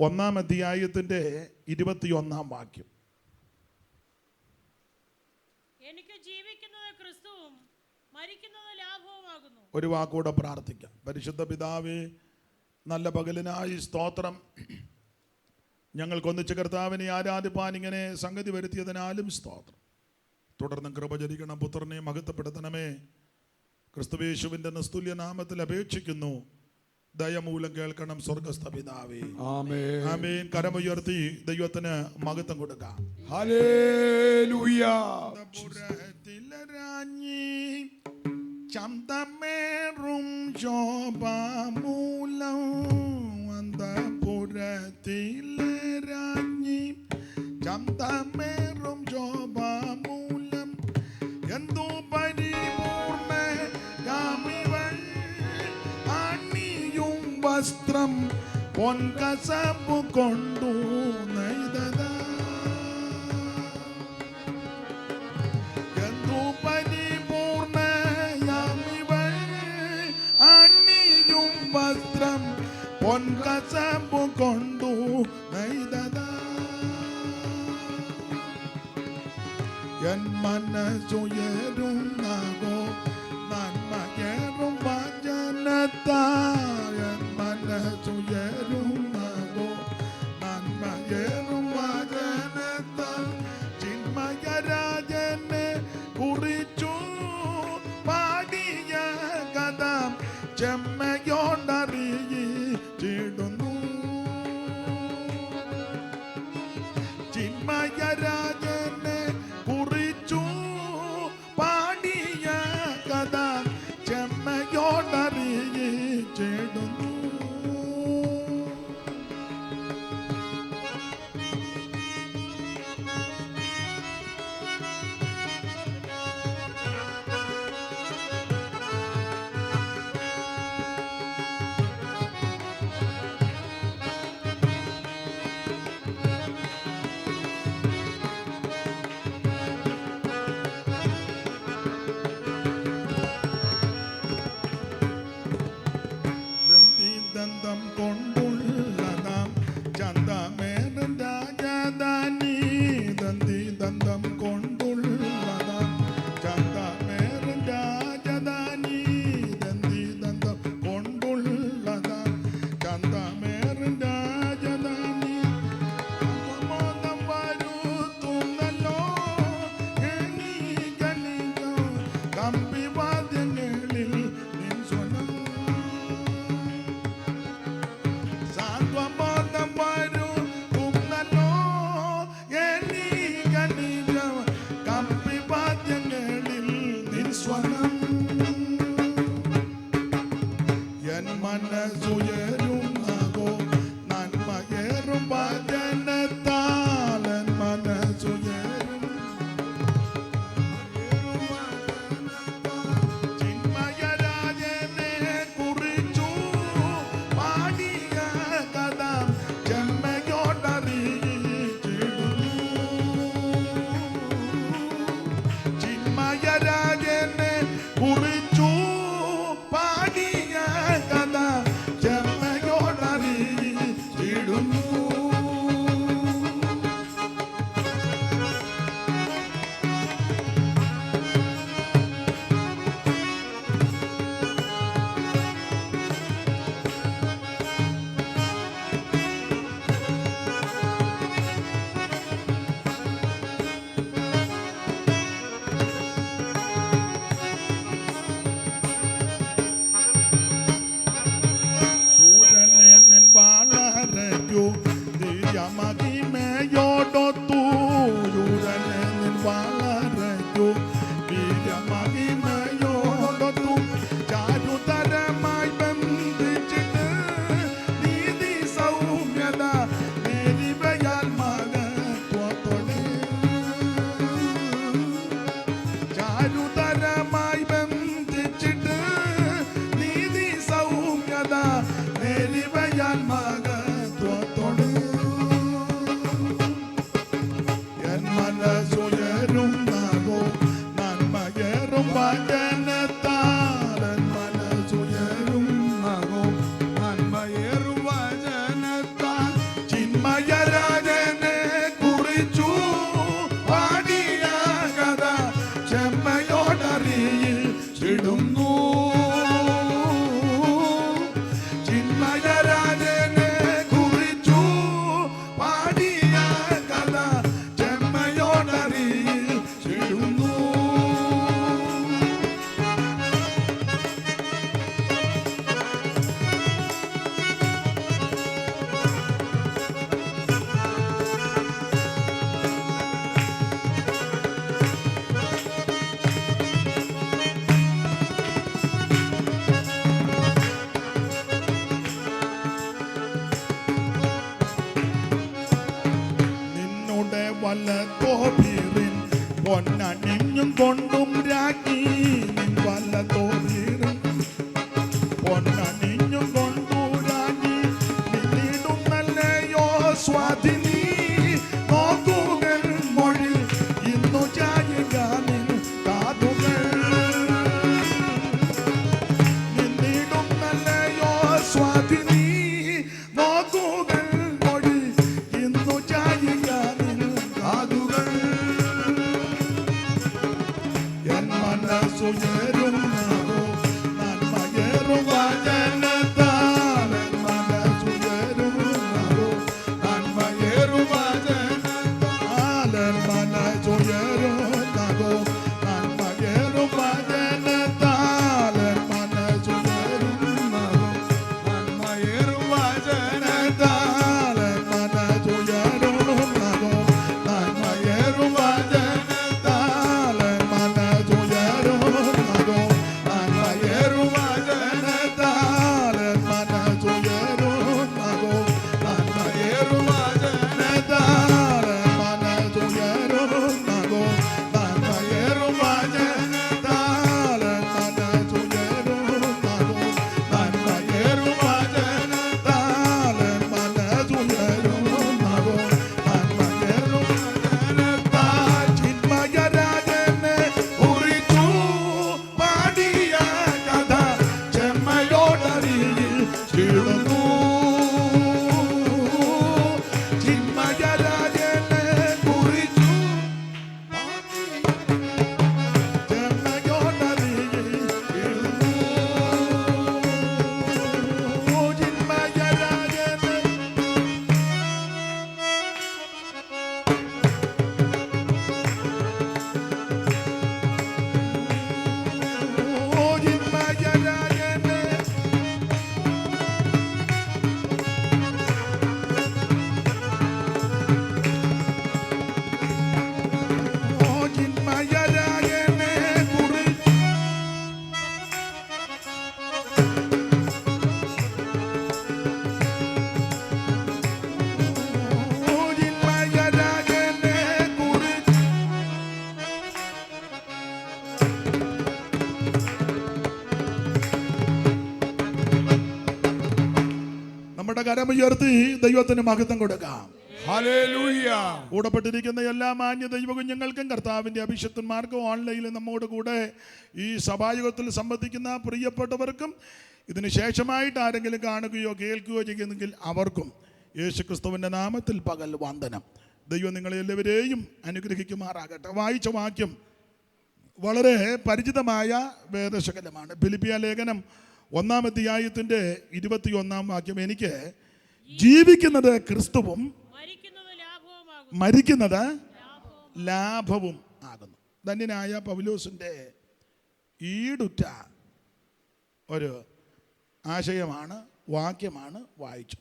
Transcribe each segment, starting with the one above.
ഒന്നാം അധ്യായത്തിന്റെ ഇരുപത്തിയൊന്നാം വാക്യം. എനിക്ക് ജീവിക്കുന്നത് ക്രിസ്തുവും മരിക്കുന്നത് ലാഭവുമാകുന്നു ഒരു വാക്കൂടെ പ്രാർത്ഥിക്കാം. പരിശുദ്ധ പിതാവേ നല്ല പകലിനായി സ്തോത്രം. ഞങ്ങൾക്കൊന്നിച്ച് കർത്താവിനെ ആരാധിപ്പാൻ ഇങ്ങനെ സംഗതി വരുത്തിയതിനാലും സ്തോത്രം. തുടർന്ന് കൃപചരിക്കണം പുത്രനെ മഹത്വപ്പെടുത്തണമേ. ക്രിസ്തുവേശുവിന്റെ നിസ്തുല്യനാമത്തിൽ അപേക്ഷിക്കുന്നു. ദയമൂലം കേൾക്കണം സ്വർഗസ്ഥ പിതാവേ ആമേൻ. കരമുയർത്തി ദൈവത്തിന് മഹത്വം കൊടുക്കാം. ചന്തമേറും ശോഭാമൂലം ಪೊನ್ಕಸಬು ಕೊಂಡು ನೈದದ ಗಂಧೂಪನಿ ಪೂರ್ಣ ಯಾಮಿವೈ ಅಣ್ಣಿಯುಂ ವಸ್ತ್ರಂ ಪೊನ್ಕಸಬು ಕೊಂಡು ನೈದದ என் மனசுயரும் நாகோ நன்மையரும் வஞ்சனத்தான் sua നമ്മുടെ കരമുയർത്തി ദൈവത്തിന് മഹത്വം കൊടുക്കാം. കൂടപ്പെട്ടിരിക്കുന്ന എല്ലാ മാന്യ ദൈവകുഞ്ഞുങ്ങൾക്കും കർത്താവിന്റെ അഭിഷക്തന്മാർക്കും ഓൺലൈനിൽ നമ്മോട് കൂടെ ഈ സഭായുഗത്തിൽ സംബന്ധിക്കുന്ന പ്രിയപ്പെട്ടവർക്കും ഇതിന് ശേഷമായിട്ട് ആരെങ്കിലും കാണുകയോ കേൾക്കുകയോ ചെയ്യുന്നെങ്കിൽ അവർക്കും യേശുക്രിസ്തുവിന്റെ നാമത്തിൽ പകൽ വന്ദനം. ദൈവം നിങ്ങളെ എല്ലാവരെയും അനുഗ്രഹിക്കുമാറാകട്ടെ. വായിച്ച വാക്യം വളരെ പരിചിതമായ വേദശകലമാണ്. ഫിലിപ്പിയ ലേഖനം ഒന്നാം അധ്യായത്തിന്റെ ഇരുപത്തിയൊന്നാം വാക്യം എനിക്ക് ജീവിക്കുന്നത് ക്രിസ്തുവും മരിക്കുന്നത് ലാഭവും ആകുന്നു. ധന്യനായ പൗലോസിന്റെ ഈടുറ്റ ഒരു ആശയമാണ് വാക്യമാണ് വായിച്ചു.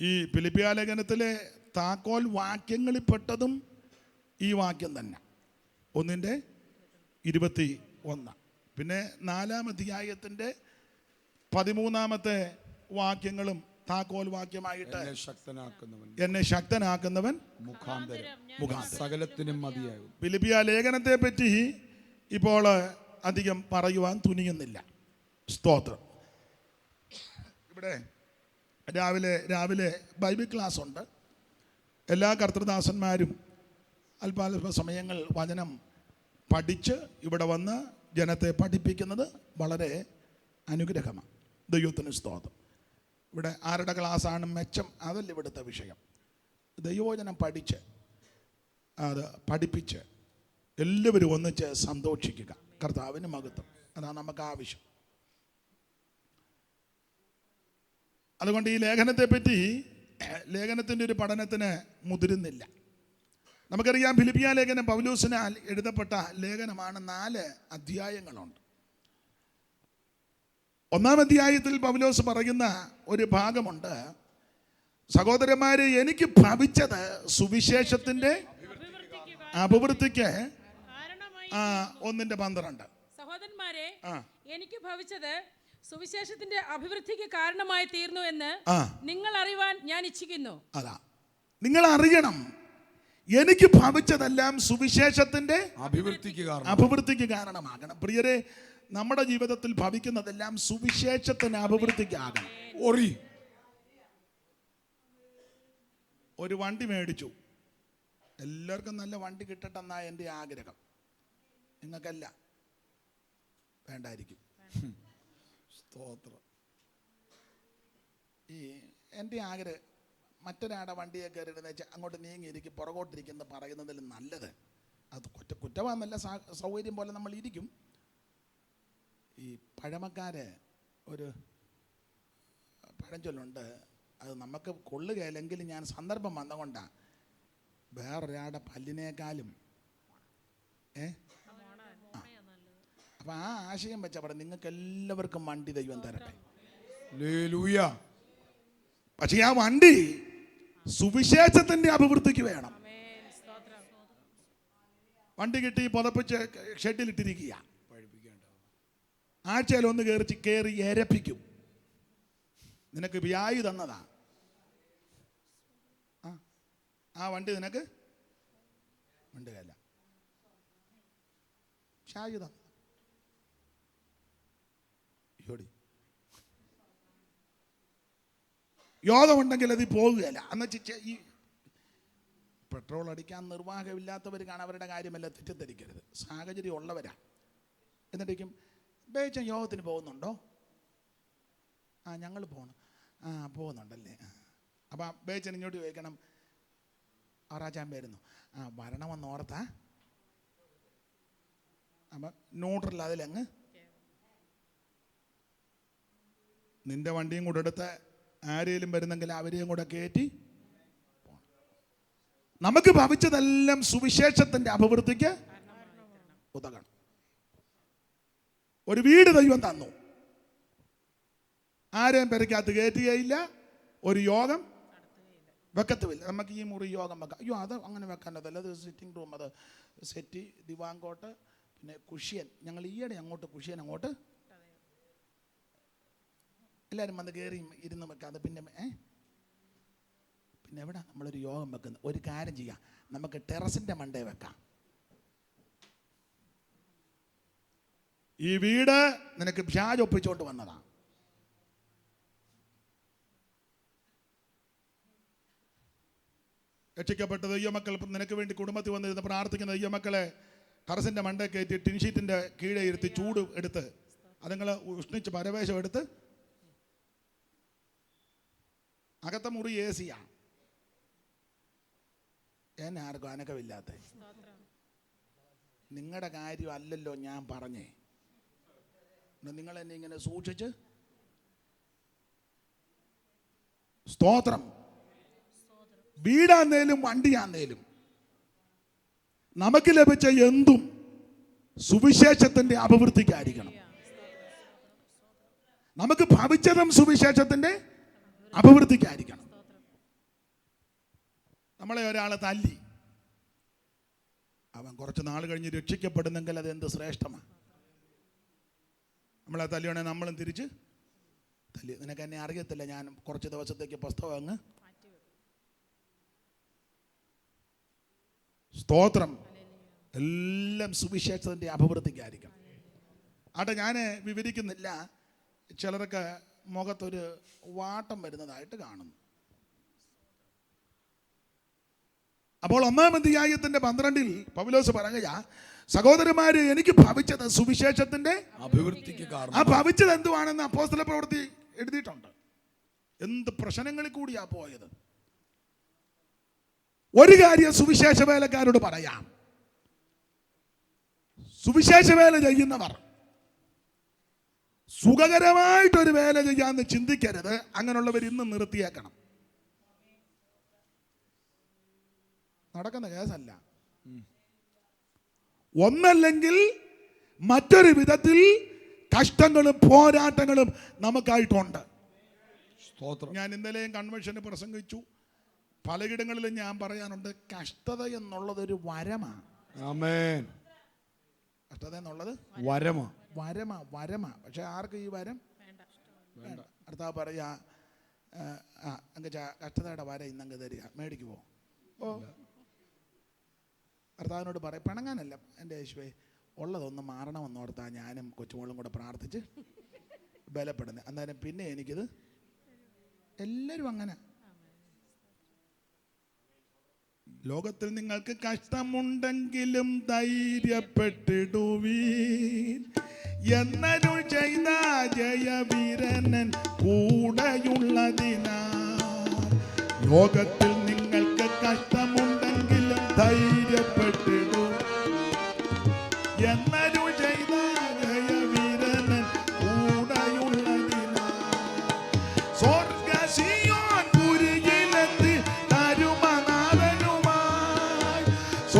ഈ ഫിലിപ്പിയ ലേഖനത്തിലെ താക്കോൽ വാക്യങ്ങളിൽപ്പെട്ടതും ഈ വാക്യം തന്നെ. ഒന്നിന്റെ ഇരുപത്തി ഒന്ന് പിന്നെ നാലാം അധ്യായത്തിന്റെ പതിമൂന്നാമത്തെ വാക്യങ്ങളും താക്കോൽ വാക്യമായിട്ട് എന്നെ ശക്തനാക്കുന്നവൻ. എന്നെ ശക്തനാക്കുന്നവൻ മുഖാന്തരം. മുഖാന്തരം. സകലത്തിനും മതിയാകും. ഫിലിപ്പിയ ലേഖനത്തെ പറ്റി ഇപ്പോൾ അധികം പറയുവാൻ തുനിയുന്നില്ല. സ്തോത്രം. ഇവിടെ രാവിലെ രാവിലെ ബൈബിൾ ക്ലാസ് ഉണ്ട് എല്ലാ കർത്തൃദാസന്മാരും അല്പാൽപ സമയങ്ങൾ വചനം പഠിച്ച് ഇവിടെ വന്ന് ജനത്തെ പഠിപ്പിക്കുന്നത് വളരെ അനുഗ്രഹമാണ്. ദൈവത്തിന് സ്തോത്രം. ഇവിടെ ആരുടെ ക്ലാസ്സാണ് മെച്ചം? അതല്ല ഇവിടുത്തെ വിഷയം. ദൈവവചനം പഠിച്ച് അത് പഠിപ്പിച്ച് എല്ലാവരും ഒന്നിച്ച് സന്തോഷിക്കുക. കർത്താവിന് മഹത്വം. അതാണ് നമുക്ക് ആവശ്യം. അതുകൊണ്ട് ഈ ലേഖനത്തെ പറ്റി ലേഖനത്തിന്റെ ഒരു പഠനത്തിന് മുതിരുന്നില്ല. നമുക്കറിയാം ഫിലിപ്പിയ ലേഖനം പൗലൂസിനാൽ എഴുതപ്പെട്ട ലേഖനമാണ് നാല് അധ്യായങ്ങളുണ്ട്. ഒന്നാം അധ്യായത്തിൽ പൗലോസ് പറയുന്ന ഒരു ഭാഗമുണ്ട്. സഹോദരന്മാരെ എനിക്ക് ഭവിച്ചത് സുവിശേഷത്തിന്റെ അഭിവൃദ്ധിക്ക് അഭിവൃദ്ധിക്ക് കാരണമായി. ആ, ഒന്നിന്റെ പന്ത്രണ്ട്. സഹോദരന്മാരെ എനിക്ക് ഭവിച്ചത് സുവിശേഷത്തിന്റെ അഭിവൃദ്ധിക്ക് കാരണമായി തീർന്നു എന്ന് നിങ്ങൾ അറിയാൻ ഞാൻ ഇച്ഛിക്കുന്നു. അതാ. നിങ്ങൾ അറിയണം എനിക്ക് ഭവിച്ചതെല്ലാം സുവിശേഷത്തിന്റെ അഭിവൃദ്ധിക്ക് കാരണം അഭിവൃദ്ധിക്ക് കാരണമാകണം. പ്രിയരെ നമ്മുടെ ജീവിതത്തിൽ ഭവിക്കുന്നതെല്ലാം സുവിശേഷത്തിന് അഭിവൃദ്ധിക്കാകണം. ഒറി. ഒരു വണ്ടി മേടിച്ചു. എല്ലാവർക്കും നല്ല വണ്ടി കിട്ടട്ടെന്നാണ് എന്റെ ആഗ്രഹം. നിങ്ങൾക്കല്ല. വേണ്ടായിരിക്കും. സ്തോത്രം. ഈ എന്റെ ആഗ്രഹം മറ്റൊരാടെ വണ്ടിയെ കയറിയിടുന്ന വെച്ചാൽ അങ്ങോട്ട് നീങ്ങിയിരിക്കും പുറകോട്ടിരിക്കുന്ന പറയുന്നതിൽ നല്ലത്. അത് കുറ്റ കുറ്റമാണെന്നല്ല സൗകര്യം പോലെ നമ്മൾ ഇരിക്കും. ഈ പഴമക്കാര് ഒരു പഴഞ്ചൊല്ലുണ്ട് അത് നമുക്ക് കൊള്ളുകയില്ലെങ്കിലും ഞാൻ സന്ദർഭം വന്നുകൊണ്ടാണ് വേറൊരാളുടെ പല്ലിനേക്കാളും ഏ? അപ്പം ആ ആശയം വെച്ച അവിടെ നിങ്ങൾക്ക് എല്ലാവർക്കും വണ്ടി ദൈവം തരട്ടെ. ഹല്ലേലൂയ. പക്ഷേ ആ വണ്ടി സുവിശേഷത്തിന്റെ അഭിവൃദ്ധിക്ക് വേണം. വണ്ടി കിട്ടി പുതപ്പിച്ച് ഷെഡിലിട്ടിരിക്കുക ആഴ്ചയിൽ ഒന്ന് കയറി കയറി എരപ്പിക്കും നിനക്ക് വ്യായു തന്നതാ. ആ ആ വണ്ടി നിനക്ക്? വണ്ടി ഷായി തന്ന യോടി യോഗമുണ്ടെങ്കിൽ അത് പോകുകയല്ല. എന്ന് വെച്ചാൽ ഈ പെട്രോൾ അടിക്കാൻ നിർവാഹമില്ലാത്തവർക്കാണ് അവരുടെ കാര്യമല്ല തെറ്റിദ്ധരിക്കരുത്. സാഹചര്യം ഉള്ളവരാ. എന്നിട്ടേക്കും ബേച്ചൻ യോഗത്തിന് പോകുന്നുണ്ടോ? ആ ഞങ്ങൾ പോകണം ആ പോകുന്നുണ്ടല്ലേ? അപ്പം ബേച്ചൻ ഇങ്ങോട്ട് ചോദിക്കണം. ആറാച്ചാൻ വരുന്നു. ആ വരണമെന്ന് ഓർത്താ? അപ്പം ന്യൂട്രൽ അതിലങ്ങ് നിന്റെ വണ്ടിയും കൂടെ എടുത്ത് ആരെയും വരുന്നെങ്കിൽ അവരെയും കൂടെ കയറ്റി. നമുക്ക് ഭവിച്ചതെല്ലാം സുവിശേഷത്തിന്റെ അഭിവൃദ്ധിക്ക് ഉതകണം. ഒരു വീട് ദൈവം തന്നു. ആരെയും പെരക്കകത്ത് കയറ്റുകയില്ല ഒരു യോഗം വെക്കത്തുമില്ല. നമുക്ക് ഈ മുറി യോഗം വെക്കാം. അയ്യോ അത് അങ്ങനെ വെക്കാനതല്ല അത് സിറ്റിംഗ് റൂം അത് സെറ്റി ദിവാങ്കോട്ട് പിന്നെ കുഷ്യൻ. ഞങ്ങൾ ഈയിടെ അങ്ങോട്ട് കുഷ്യൻ അങ്ങോട്ട് എല്ലാവരും വന്ന് കയറി ഇരുന്ന് വെക്കാതെ പിന്നെ ഏ? പിന്നെ എവിടെ നമ്മളൊരു യോഗം വെക്കുന്നത്? ഒരു കാര്യം ചെയ്യാം. നമുക്ക് ടെറസിന്റെ മണ്ടേ വെക്കാം. ഈ വീട് നിനക്ക് വ്യാജ് ഒപ്പിച്ചോണ്ട് വന്നതാ. രക്ഷിക്കപ്പെട്ട ദൈവമക്കൾ നിനക്ക് വേണ്ടി കുടുംബത്തിൽ വന്നിരുന്ന് പ്രാർത്ഥിക്കുന്ന ദൈവമക്കളെ കറസിന്റെ മണ്ടേ കയറ്റി ടിൻഷീറ്റിന്റെ കീഴെ ഇരുത്തി ചൂട് എടുത്ത് അതുങ്ങൾ ഉഷ്ണിച്ച് പരവേശം എടുത്ത് അകത്ത മുറി എ സിയാ എന്നെ ആർക്കും അനക്കമില്ലാത്ത. നിങ്ങളുടെ കാര്യം അല്ലല്ലോ ഞാൻ പറഞ്ഞേ. നിങ്ങൾ എന്നെ ഇങ്ങനെ സൂക്ഷിച്ച്. സ്തോത്രം. വീടാന്നേലും വണ്ടിയാന്നേലും നമുക്ക് ലഭിച്ച എന്തും സുവിശേഷത്തിന്റെ അഭിവൃദ്ധിക്കായിരിക്കണം. നമുക്ക് ഭവിച്ചതും സുവിശേഷത്തിന്റെ അഭിവൃദ്ധിക്കായിരിക്കണം. നമ്മളെ ഒരാളെ തല്ലി. അവൻ കുറച്ച് നാൾ കഴിഞ്ഞ് രക്ഷിക്കപ്പെടുന്നെങ്കിൽ അത് എന്ത് ശ്രേഷ്ഠമാണ് നമ്മളെ തല്ലിയാണെ നമ്മളും തിരിച്ച് തല്ലി നിനക്ക് എന്നെ അറിയത്തില്ല. ഞാൻ കുറച്ച് ദിവസത്തേക്ക് പുസ്തകം അങ്ങ് സ്തോത്രം. എല്ലാം സുവിശേഷത്തിന്റെ അഭിവൃദ്ധിക്കായിരിക്കണം ആട്ടെ ഞാൻ വിവരിക്കുന്നില്ല. ചിലർക്ക് മുഖത്തൊരു വാട്ടം വരുന്നതായിട്ട് കാണുന്നു. അപ്പോൾ ഒന്നാം അധ്യായത്തിന്റെ പന്ത്രണ്ടിൽ പൗലോസ് പറയുക സഹോദരന്മാര് എനിക്ക് ഭവിച്ചത് സുവിശേഷത്തിന്റെ അഭിവൃദ്ധിക്ക് കാരണം. ആ ഭവിച്ചത് എന്തുവാണെന്ന് അപ്പോസ്തല പ്രവൃത്തി എഴുതിയിട്ടുണ്ട്. എന്ത് പ്രശ്നങ്ങളിൽ കൂടിയാ പോയത്? ഒരു കാര്യം സുവിശേഷ വേലക്കാരോട് പറയാം. സുവിശേഷ വേല ചെയ്യുന്നവർ സുഖകരമായിട്ടൊരു വേല ചെയ്യാന്ന് ചിന്തിക്കരുത്. അങ്ങനെയുള്ളവർ ഇന്ന് നിർത്തിയേക്കണം. നടക്കുന്ന കേസല്ല. ഒന്നല്ലെങ്കിൽ മറ്റൊരു വിധത്തിൽ കഷ്ടങ്ങളും പോരാട്ടങ്ങളും നമുക്കായിട്ടുണ്ട്. സ്തോത്രം. ഞാൻ ഇന്നലെയും കൺവെൻഷന് പ്രസംഗിച്ചു. പലയിടങ്ങളിലും ഞാൻ പറയാനുണ്ട് കഷ്ടത എന്നുള്ളതൊരു വരമാണ് കഷ്ടത എന്നുള്ളത് വരമ. വരമ വരമ. പക്ഷെ ആർക്ക് ഈ വരം? അടുത്ത പറയാ അങ്ങ് കഷ്ടതയുടെ വര ഇന്നങ്ങ് തരിക. മേടിക്കുവോ ഓ കർത്താവിനോട് പറയും പിണങ്ങാനല്ല എന്റെ യേശുവേ ഉള്ളതൊന്ന് മാറണമെന്നോർത്താ ഞാനും കൊച്ചുമോളും കൂടെ പ്രാർത്ഥിച്ച് ബലപ്പെടുന്നത്. അന്നേരം പിന്നെ എനിക്കിത് എല്ലാവരും അങ്ങനെ. ലോകത്തിൽ നിങ്ങൾക്ക് കഷ്ടമുണ്ടെങ്കിലും ധൈര്യപ്പെട്ടിടുവീൻ. എന്നരുൾ ചെയ്ത ജയവീരനൻ കൂടെയുള്ളതിനാ ലോകത്തിൽ നിങ്ങൾക്ക് കഷ്ടമുണ്ടെങ്കിലും ധൈര്യപ്പെട്ടിടൂ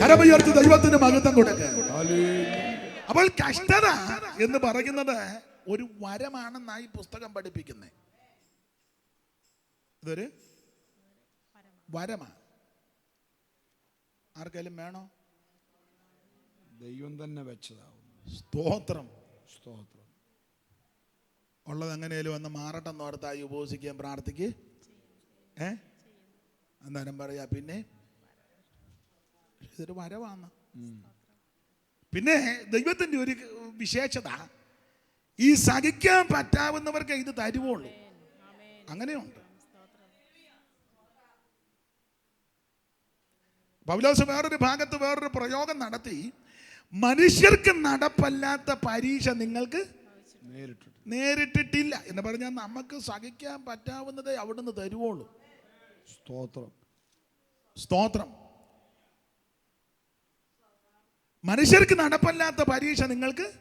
കരമുയർത്തി ദൈവത്തിന്റെ മഹത്വം കൊടുക്കുക അപ്പോൾ കഷ്ടത എന്ന് പറയുന്നത് ഒരു വരമാണെന്നായി പുസ്തകം പഠിപ്പിക്കുന്നത് ഇതൊരു വരമാണ് ആർക്കെങ്കിലും വേണോ? ദൈവം തന്നെ വെച്ചതാവും. സ്തോത്രം. സ്തോത്രം. ഉള്ളത് എങ്ങനെയാലും ഒന്ന് മാറട്ടെന്ന് ഓർത്തായി ഉപവസിക്കാൻ പ്രാർത്ഥിക്ക്. ഏ? അന്നേരം പറയാ പിന്നെ ഇതൊരു വരവാന്ന് പിന്നെ ദൈവത്തിന്റെ ഒരു വിശേഷത ഈ സഹിക്കാൻ പറ്റാവുന്നവർക്ക് ഇത് തരുവുള്ളൂ. അങ്ങനെയുണ്ട്. പൗലോസ് വേറൊരു ഭാഗത്ത് വേറൊരു പ്രയോഗം നടത്തി. മനുഷ്യർക്ക് നടപ്പല്ലാത്ത പരീക്ഷ നിങ്ങൾക്ക് നേരിട്ടിട്ട് നേരിട്ടിട്ടില്ല എന്ന് പറഞ്ഞാൽ നമുക്ക് സഹിക്കാൻ പറ്റാവുന്നതേ അവിടുന്ന് തരുവുള്ളൂ സ്തോത്രം. സ്തോത്രം. മനുഷ്യർക്ക് നടപ്പല്ലാത്ത പരീക്ഷ നിങ്ങൾക്ക്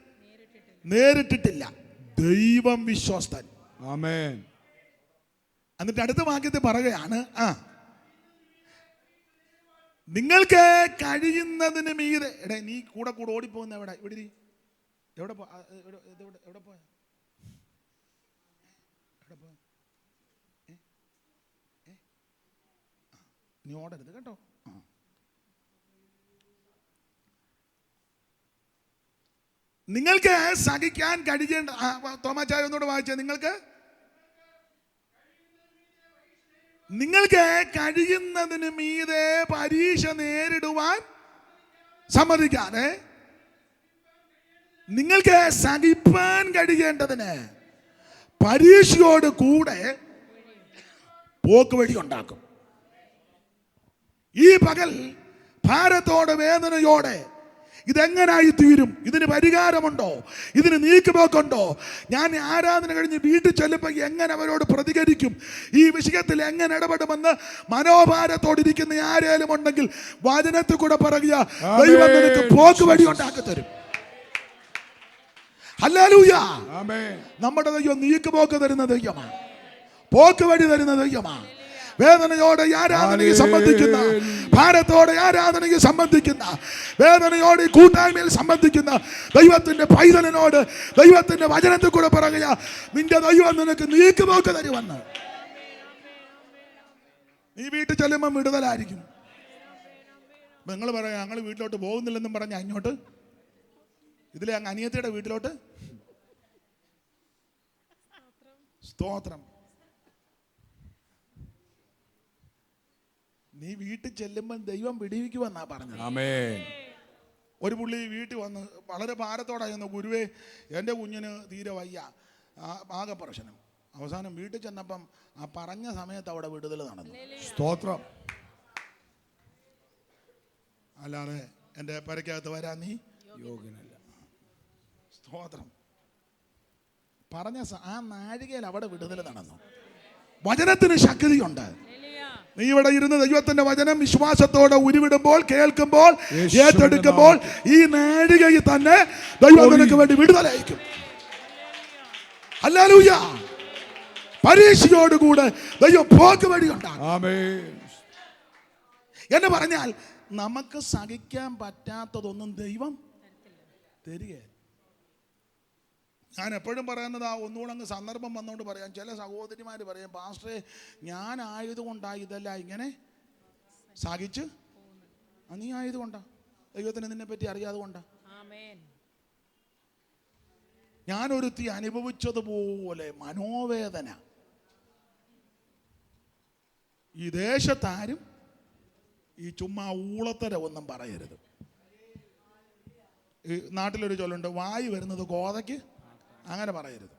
നേരിട്ടിട്ടില്ല. ദൈവം വിശ്വസ്തൻ. ആമേൻ. എന്നിട്ട് അടുത്ത വാക്യത്തിൽ പറയുകയാണ് ആ നിങ്ങൾക്ക് കഴിയുന്നതിന് മീതെ. എടേ നീ കൂടെ കൂടെ ഓടിപ്പോകുന്ന എവിടെ? ഇവിടെ. എവിടെ എവിടെ പോയ? എവിടെ പോയ? നീ ഓടരുത് കേട്ടോ. നിങ്ങൾക്ക് സഹിക്കാൻ കഴിയേണ്ട തോമാച്ചായ ഒന്നുകൂടെ വായിച്ചേ. നിങ്ങൾക്ക് നിങ്ങൾക്ക് കഴിയുന്നതിന് മീതെ പരീക്ഷ നേരിടുവാൻ സമ്മതിക്കാതെ നിങ്ങൾക്ക് സഹിപ്പാൻ കഴിയേണ്ടതിന് പരീക്ഷയോട് കൂടെ പോക്ക് വഴി ഉണ്ടാക്കും. ഈ പകൽ ഭാരത്തോടെ വേദനയോടെ ഇതെങ്ങനായി തീരും? ഇതിന് പരിഹാരമുണ്ടോ? ഇതിന് നീക്കുപോക്കുണ്ടോ? ഞാൻ ആരാധന കഴിഞ്ഞ് വീട്ടിൽ ചെല്ലുമ്പോൾ എങ്ങനെ അവരോട് പ്രതികരിക്കും? ഈ വിഷയത്തിൽ എങ്ങനെ ഇടപെടുമെന്ന് മനോഭാരത്തോടിരിക്കുന്ന ആരേലും ഉണ്ടെങ്കിൽ വചനത്തിൽ കൂടെ പറയുക ദൈവം നിനക്ക് പോക്ക് വഴി ഉണ്ടാക്കി തരും. നമ്മുടെ ദൈവം നീക്കുപോക്ക് തരുന്ന ദൈവമാണ്. പോക്ക് വഴി തരുന്ന ദൈവമാണ്. വേദനയോടെ ആരാധനയെ സംബന്ധിക്കുന്ന ഭാരത്തോടെ ആരാധനയെ സംബന്ധിക്കുന്ന വേദനയോടെ കൂട്ടായ്മയിൽ സംബന്ധിക്കുന്ന ദൈവത്തിന്റെ പൈതലിനോട് ദൈവത്തിന്റെ വചനത്തിൽ കൂടെ പറയുക നിന്റെ ദൈവം നിനക്ക് നീക്കുപോക്ക് തരുമെന്ന്. നീ വീട്ടിൽ ചെല്ലുമ്പോൾ വിടുതലായിരിക്കും. നിങ്ങൾ പറയാം ഞങ്ങൾ വീട്ടിലോട്ട് പോകുന്നില്ലെന്നും പറഞ്ഞ അങ്ങോട്ട്. ഇതിലെ അങ്ങ് അനിയത്തിയുടെ വീട്ടിലോട്ട്. സ്തോത്രം. നീ വീട്ടിൽ ചെല്ലുമ്പോൾ ദൈവം വിടിവിക്കുമെന്നാ പറഞ്ഞത്. ആമേൻ. ഒരു പുള്ളി വീട്ടിൽ വന്ന് വളരെ ഭാരത്തോടായിരുന്നു ഗുരുവേ എന്റെ കുഞ്ഞിന് തീരെ വയ്യ. ആ- ആകെ പ്രശ്നം. അവസാനം വീട്ടിൽ ചെന്നപ്പം ആ പറഞ്ഞ സമയത്ത് അവിടെ വിടുതൽ നടന്നു. സ്തോത്രം. അല്ലാതെ എന്റെ പരക്കകത്ത് വരാൻ നീ യോഗ്യനല്ല. സ്തോത്രം. പറഞ്ഞ ആ നാഴികയിൽ അവിടെ വിടുതൽ നടന്നു. വചനത്തിന് ശക്തിയുണ്ട്. നീ ഇവിടെ ഇരുന്ന് ദൈവത്തിന്റെ വചനം വിശ്വാസത്തോടെ ഉരുവിടുമ്പോൾ കേൾക്കുമ്പോൾ ഏറ്റെടുക്കുമ്പോൾ ഈ നാഴികയിൽ തന്നെ ദൈവം നിനക്ക് വേണ്ടി വിടുതലയക്കും അല്ലാലൂയ പരീക്ഷയോടുകൂടെ ദൈവം പോക്ക് വഴി എന്ന് പറഞ്ഞാൽ നമുക്ക് സഹിക്കാൻ പറ്റാത്തതൊന്നും ദൈവം തരിക ഞാൻ എപ്പോഴും പറയുന്നത് ആ ഒന്നുകൂടെ അങ്ങ് സന്ദർഭം വന്നുകൊണ്ട് പറയാം. ചില സഹോദരിമാർ പറയാം പാസ്റ്ററെ ഞാനായതുകൊണ്ടാണ് ഇതല്ല ഇങ്ങനെ സഹിച്ച്? നീ ആയതുകൊണ്ടാ? ദൈവത്തിന് നിന്നെ പറ്റി അറിയാതെ കൊണ്ടാ? ഞാനൊരുത്തി അനുഭവിച്ചതുപോലെ മനോവേദന. ഈ ദേശത്താരും ഈ ചുമ്മാ ഊളത്തര ഒന്നും പറയരുത്. ഈ നാട്ടിലൊരു ചൊല്ലുണ്ട് വായി വരുന്നത് കോതയ്ക്ക് അങ്ങനെ പറയരുത്.